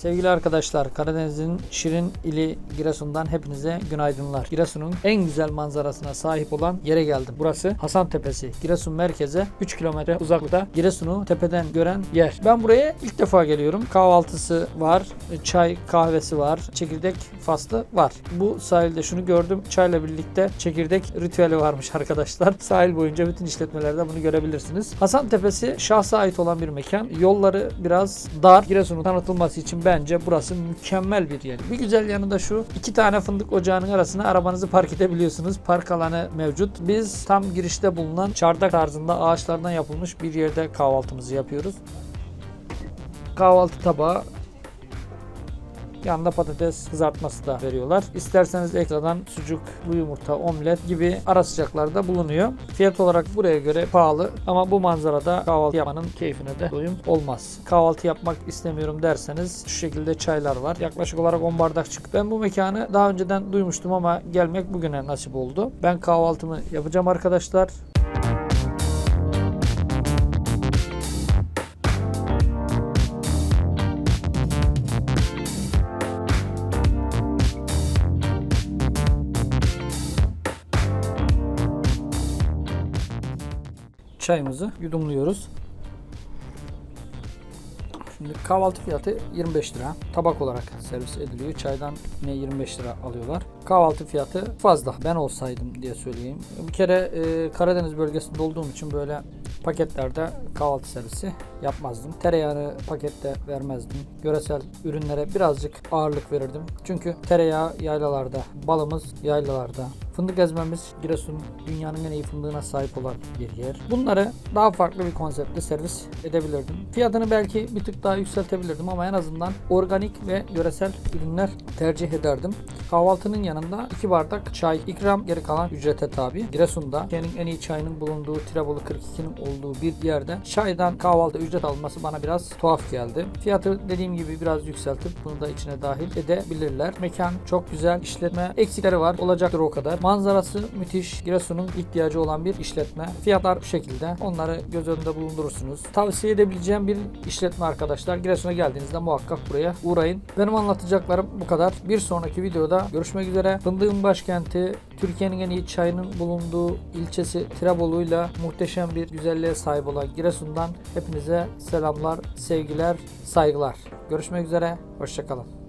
Sevgili arkadaşlar, Karadeniz'in Şirin ili Giresun'dan hepinize günaydınlar. Giresun'un en güzel manzarasına sahip olan yere geldim. Burası Hasan Tepesi. Giresun merkeze 3 kilometre uzaklıkta Giresun'u tepeden gören yer. Ben buraya ilk defa geliyorum. Kahvaltısı var, çay kahvesi var, çekirdek faslı var. Bu sahilde şunu gördüm. Çayla birlikte çekirdek ritüeli varmış arkadaşlar. Sahil boyunca bütün işletmelerde bunu görebilirsiniz. Hasan Tepesi şahsa ait olan bir mekan. Yolları biraz dar. Giresun'un tanıtılması için bence burası mükemmel bir yer. Bir güzel yanı da şu. iki tane fındık ocağının arasına arabanızı park edebiliyorsunuz. Park alanı mevcut. Biz tam girişte bulunan çardak tarzında ağaçlardan yapılmış bir yerde kahvaltımızı yapıyoruz. Kahvaltı tabağı Yanında patates kızartması da veriyorlar. İsterseniz ekstradan sucuklu yumurta, omlet gibi ara sıcaklarda bulunuyor. Fiyat olarak buraya göre pahalı ama bu manzarada kahvaltı yapmanın keyfine de doyum olmaz. Kahvaltı yapmak istemiyorum derseniz şu şekilde çaylar var. Yaklaşık olarak 10 bardak çık. Ben bu mekanı daha önceden duymuştum ama gelmek bugüne nasip oldu. Ben kahvaltımı yapacağım arkadaşlar. Çayımızı yudumluyoruz. Şimdi kahvaltı fiyatı 25 lira. Tabak olarak servis ediliyor. Çaydan yine 25 lira alıyorlar. Kahvaltı fiyatı fazla. Ben olsaydım diye söyleyeyim. Bir kere e, Karadeniz bölgesinde olduğum için böyle paketlerde kahvaltı servisi yapmazdım. Tereyağını pakette vermezdim. Göresel ürünlere birazcık ağırlık verirdim. Çünkü tereyağı yaylalarda, balımız yaylalarda, fındık ezmemiz Giresun dünyanın en iyi fındığına sahip olan bir yer. Bunları daha farklı bir konseptte servis edebilirdim. Fiyatını belki bir tık daha yükseltebilirdim ama en azından organik ve yöresel ürünler tercih ederdim. Kahvaltının yanında 2 bardak çay ikram geri kalan ücrete tabi. Giresun'da Türkiye'nin en iyi çayının bulunduğu Tirebolu 42'nin olduğu bir yerde çaydan kahvaltı ücret alması bana biraz tuhaf geldi. Fiyatı dediğim gibi biraz yükseltip bunu da içine dahil edebilirler. Mekan çok güzel. işletme eksikleri var. Olacaktır o kadar. Manzarası müthiş. Giresun'un ihtiyacı olan bir işletme. Fiyatlar bu şekilde. Onları göz önünde bulundurursunuz. Tavsiye edebileceğim bir işletme arkadaşlar. Giresun'a geldiğinizde muhakkak buraya uğrayın. Benim anlatacaklarım bu kadar. Bir sonraki videoda görüşmek üzere. Fındığın başkenti Türkiye'nin en iyi çayının bulunduğu ilçesi Tirebolu'yla muhteşem bir güzelliğe sahip olan Giresun'dan hepinize selamlar, sevgiler, saygılar. Görüşmek üzere, hoşçakalın.